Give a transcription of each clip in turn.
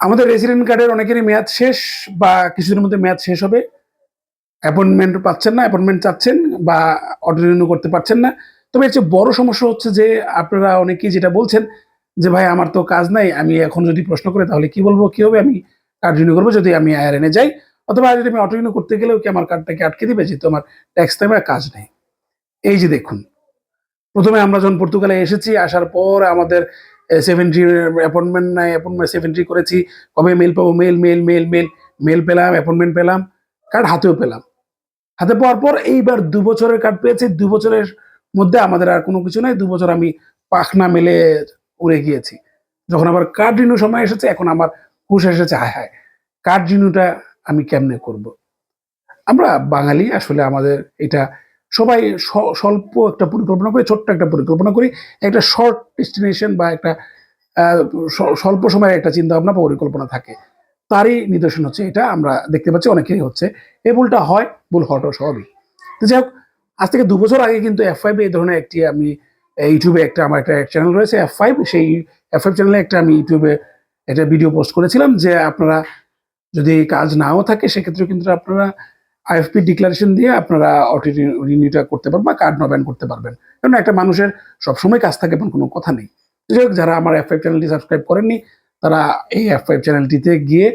আমাদের রেসিডেন্ট কার্ডের অনেকেরই মেয়াদ শেষ বা কিছুদিনের মধ্যে মেয়াদ শেষ হবে। অ্যাপয়েন্টমেন্ট পাচ্ছেন না অ্যাপয়েন্টমেন্ট চাচ্ছেন বা অটো রিনিউ করতে পারছেন না। তবে এর চেয়ে বড় সমস্যা হচ্ছে যে আপনারা অনেকেই যেটা বলছেন যে, ভাই, আমার তো কাজ নাই, আমি এখন যদি প্রশ্ন করে তাহলে কি বলব, কি হবে? আমি কার্ড রিনিউ করব যদি আমি আইআরএনে যাই। অথবা যদি আমি অটো রিনিউ করতে গেলেও কি আমার কার্ডটাকে আটকে দিবে যেহেতু আমার ট্যাক্স টাইমে কাজ নেই? এই যে দেখুন, প্রথমে আমরা যখন পর্তুগালে এসেছি, আসার পর আমাদের সেভেন্টি অ্যাপয়েন্টমেন্ট নাই অ্যাপয়েন্টমেন্ট সেভেন্টি করেছি, কবে মেল পাবো? Mail mail mail mail mail পেলাম অ্যাপয়েন্টমেন্ট পেলাম কার্ড হাতেও পেলাম। হাতে পাওয়ার পর এইবার দু বছরের কার্ড পেয়েছি, দু বছরের মধ্যে আমাদের আর কোনো কিছু নাই, দু বছর আমি পাখনা মেলে উড়ে গিয়েছি। যখন আবার কার্ড রিনিউ সময় এসেছে, এখন আমার হুশ এসেছে, হায় হায় কার্ড রিনিউটা আমি কেমনে করব। আমরা বাঙালি, আসলে আমাদের এটা সবাই স্বল্প একটা পরিকল্পনা করি, ছোট্ট একটা পরিকল্পনা করি একটা শর্ট ডেস্টিনেশন বা একটা স্বল্প সময়ের একটা চিন্তা ভাবনা পরিকল্পনা থাকে। তারই নিদর্শন হচ্ছে এটা, আমরা দেখতে পাচ্ছি অনেকেরই হচ্ছে। এই ভুলটা হয়, ভুল হওয়াটা স্বাভাবিক। তো যাই হোক, আজ থেকে দু বছর আগে কিন্তু এফ ফাইভ এই ধরনের একটি আমি ইউটিউবে একটা, আমার একটা চ্যানেল রয়েছে এফ ফাইভ সেই এফ ফাইভ চ্যানেলে একটা আমি ইউটিউবে একটা ভিডিও পোস্ট করেছিলাম যে আপনারা যদি কাজ নাও থাকে সেক্ষেত্রে কিন্তু আপনারা আইএফপি ডিক্লারেশন দিয়ে আপনারা অটি রিনিউটা করতে পারবেন বা কার্ড নবায়ন করতে পারবেন। কারণ একটা মানুষের সবসময় কাজ থাকে এমন কোনো কথা নেই। যাই হোক, যারা আমার এফ চ্যানেলটি সাবস্ক্রাইব করেননি, তারা এই এফ ফাইভ চ্যানেলটিতে গিয়ে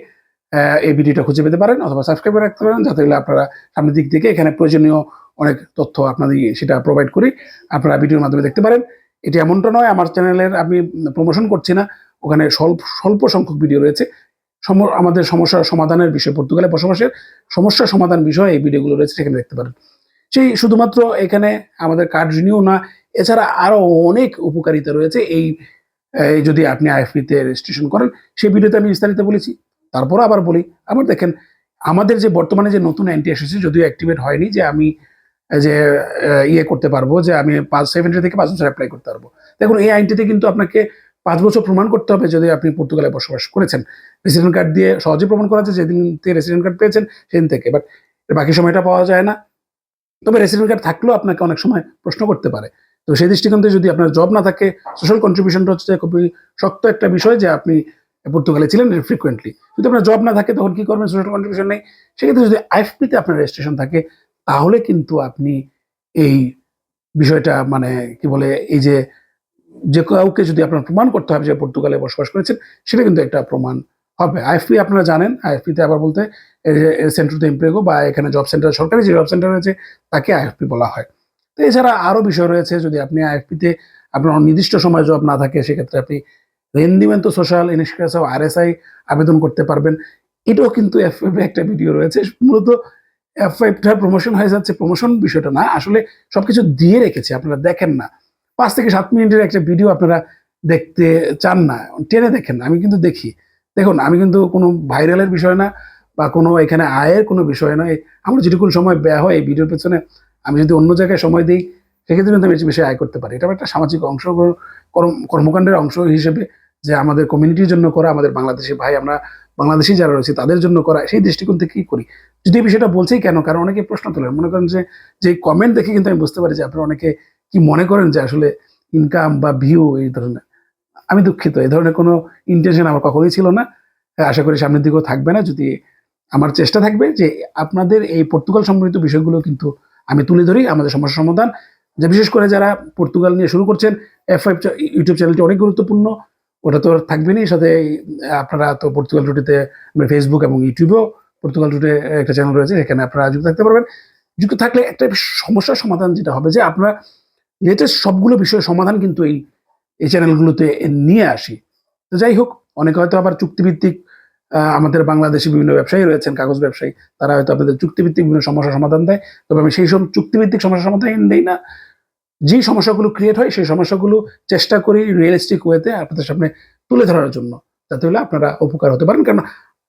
এই ভিডিওটা খুঁজে পেতে পারেন অথবা সাবস্ক্রাইব রাখতে পারেন, যাতে আপনারা সামনের দিক থেকে এখানে প্রয়োজনীয় অনেক তথ্য আপনাদের সেটা প্রোভাইড করি। আপনারা ভিডিওর মাধ্যমে দেখতে পারেন। এটি এমনটা নয়, আমার চ্যানেলের আমি প্রমোশন করছি না। ওখানে স্বল্প স্বল্প সংখ্যক ভিডিও রয়েছে। আমাদের সমস্যার সমাধানের বিষয়। পর্তুগালে বসবাসের সমস্যা সমাধান বিষয়ে এই ভিডিওগুলো রয়েছে, সেখানে দেখতে পারেন। সেই শুধুমাত্র এখানে আমাদের কার্ড না, এছাড়া আরও অনেক উপকারিতা রয়েছে। এই এই যদি আপনি আইএফপিতে রেজিস্ট্রেশন করেন, সেই ভিডিওতে আমি বিস্তারিত বলেছি। তারপর আবার বলি, আবার দেখেন, আমাদের যে বর্তমানে যে নতুন অ্যান্টি এসেছে, যদিও অ্যাক্টিভেট হয়নি যে আমি, যে ইয়ে করতে পারব, যে আমি পাঁচ সেভেন্টি থেকে পাঁচ বছর অ্যাপ্লাই করতে পারব। দেখুন, এই আইনটিতে কিন্তু আপনাকে পাঁচ বছর প্রমাণ করতে হবে যদি আপনি পর্তুগালে বসবাস করেছেন। রেসিডেন্ট কার্ড দিয়ে সহজে প্রমাণ করা যায় যেদিন থেকে রেসিডেন্ট কার্ড পেয়েছেন, সেদিন থেকে। বাট বাকি সময়টা পাওয়া যায় না। তবে রেসিডেন্ট কার্ড থাকলেও আপনাকে অনেক সময় প্রশ্ন করতে পারে। তো সেই দৃষ্টিকোণ যদি আপনার জব না থাকে সোশ্যাল কন্ট্রিবিউশনটা হচ্ছে খুবই শক্ত একটা বিষয় যে আপনি পর্তুগালে ছিলেন ফ্রিকুয়েন্টলি যদি আপনার জব না থাকে, তখন কি করবেন? সোশ্যাল কন্ট্রিবিউশন নেই। সেক্ষেত্রে যদি আইএফপিতে আপনার রেজিস্ট্রেশন থাকে, তাহলে কিন্তু আপনি এই বিষয়টা মানে কি বলে, এই যে যে কাউকে যদি আপনার প্রমাণ করতে হবে যে পর্তুগালে বসবাস করেছেন, সেটা কিন্তু একটা প্রমাণ হবে। আইএফপি আপনারা জানেন, আইএফপিতে আবার বলতে সেন্টার টু এমপ্রেগো বা এখানে জব সেন্টার সরকারি যে জব সেন্টার রয়েছে, তাকে আইএফপি বলা হয়। তো এছাড়া আরও বিষয় রয়েছে, যদি আপনি আইএফপিতে আপনার নির্দিষ্ট সময় জব না থাকে, সেক্ষেত্রে আপনি রেন্ডিমেন্টো সোশ্যাল ইনস্ক্রেস আরএসআই আবেদন করতে পারবেন। এটাও কিন্তু এফ একটা ভিডিও রয়েছে, মূলত এফ প্রমোশন হয়ে যাচ্ছে। প্রমোশন বিষয়টা না, আসলে সবকিছু দিয়ে রেখেছে, আপনারা দেখেন না। পাঁচ থেকে সাত মিনিটের একটা ভিডিও আপনারা দেখতে চান না, টেনে দেখেন, আমি কিন্তু দেখি। দেখুন, আমি কিন্তু কোনো ভাইরালের বিষয় না বা কোনো এখানে আয়ের কোনো বিষয় নয়। আমার যেটুকুন সময় ব্যয় হয় এই ভিডিওর পেছনে, আমি যদি অন্য জায়গায় সময় দিই, সেক্ষেত্রে কিন্তু আমি বেশি আয় করতে পারি। এটা একটা সামাজিক অংশ, কর্ম- কর্মকাণ্ডের অংশ হিসেবে যে আমাদের কমিউনিটির জন্য করা, আমাদের বাংলাদেশি ভাই, আমরা বাংলাদেশি যারা রয়েছে, তাদের জন্য করা, সেই দৃষ্টিকোণ থেকে কি করি। যদি এই বিষয়টা বলছেই কেন? কারণ অনেকে প্রশ্ন তোলেন। মনে করেন যে যে কমেন্ট দেখে কিন্তু আমি বুঝতে পারি যে আপনারা অনেকে কি মনে করেন যে আসলে ইনকাম বা ভিউ এই ধরনের? আমি দুঃখিত, এই ধরনের কোনো ইন্টেনশন আমার কখনোই ছিল না। আশা করি সামনের দিকেও থাকবে না। যদি আমার চেষ্টা থাকবে যে আপনাদের এই পর্তুগাল সম্বন্ধিত বিষয়গুলো কিন্তু আমি তুলে ধরি, আমাদের সমস্যা সমাধান। যে বিশেষ করে যারা পর্তুগাল নিয়ে শুরু করছেন এফ ফাইভ ইউটিউব চ্যানেলটি অনেক গুরুত্বপূর্ণ। ওটা তো আর থাকবেনই। সাথে আপনারা তো পর্তুগাল টুটিতে ফেসবুক এবং ইউটিউবেও পর্তুগাল টুটে একটা চ্যানেল রয়েছে, সেখানে আপনারা যুক্ত থাকতে পারবেন। যুক্ত থাকলে একটা সমস্যার সমাধান যেটা হবে যে আপনারা লেটেস্ট সবগুলো বিষয়ের সমাধান কিন্তু এই এই চ্যানেলগুলোতে নিয়ে আসি। তো যাই হোক, অনেকে হয়তো আবার চুক্তিভিত্তিক আমাদের বাংলাদেশি বিভিন্ন ব্যবসায়ী রয়েছেন, কাগজ ব্যবসায়ী, তারা হয়তো আপনাদের চুক্তিভিত্তিক বিভিন্ন সমস্যার সমাধান দেয়। তবে আমি সেই সব চুক্তিভিত্তিক সমস্যার সমাধান দেই না। যে সমস্যাগুলো ক্রিয়েট হয়, সেই সমস্যাগুলো চেষ্টা করি রিয়েলিস্টিক ওয়েতে আপনাদের সামনে তুলে ধরার জন্য, যাতে হলে আপনারা উপকার হতে পারেন। কারণ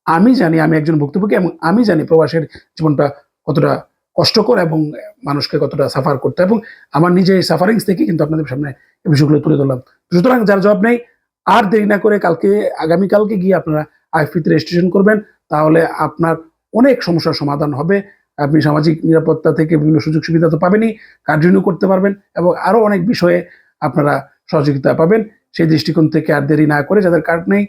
আমি জানি, আমি একজন ভুক্তভোগী এবং আমি জানি প্রবাসের জীবনটা কতটা কষ্টকর এবং মানুষকে কতটা সাফার করতে এবং আমার নিজের সাফারিংস থেকে কিন্তু আপনাদের সামনে এই বিষয়গুলো তুলে ধরলাম। সুতরাং যার জব নেই, আর দেরি না করে কালকে, আগামীকালকে গিয়ে আপনারা আইএফপিতে রেজিস্ট্রেশন করবেন। তাহলে আপনার অনেক সমস্যার সমাধান হবে। আপনি সামাজিক নিরাপত্তা থেকে বিভিন্ন সুযোগ সুবিধা তো পাবেনই কার্ড রিনিউ করতে পারবেন এবং আরও অনেক বিষয়ে আপনারা সহযোগিতা পাবেন। সেই দৃষ্টিকোণ থেকে আর দেরি না করে, যাদের কার্ড নেই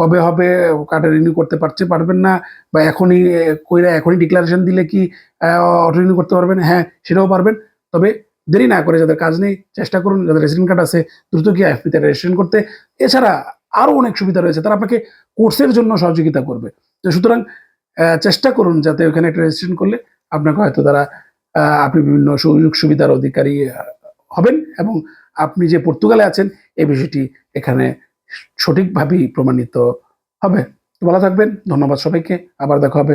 কবে হবে কার্ডে রিনিউ করতে পারছে, পারবেন না, বা এখনই কইরা এখনই ডিক্লারেশন দিলে কি অটো রিনিউ করতে পারবেন? হ্যাঁ সেটাও পারবেন। তবে দেরি না করে যাদের কাজ নেই, চেষ্টা করুন, যাদের রেসিডেন্ট কার্ড আছে, দ্রুত গিয়ে আইএফপিতে রেজিস্ট্রেশন করতে। এছাড়া আরও অনেক সুবিধা রয়েছে, তারা আপনাকে কোর্সের জন্য সহযোগিতা করবে। তো সুতরাং চেষ্টা করুন যাতে ওখানে একটা রেজিস্ট্রেশন করলে আপনাকে হয়তো তারা আপনি বিভিন্ন সুযোগ সুবিধার অধিকারী হবেন এবং আপনি যে পর্তুগালে আছেন, এই বিষয়টি এখানে সঠিকভাবেই প্রমাণিত হবে। ভালো থাকবেন ধন্যবাদ সবাইকে আবার দেখা হবে।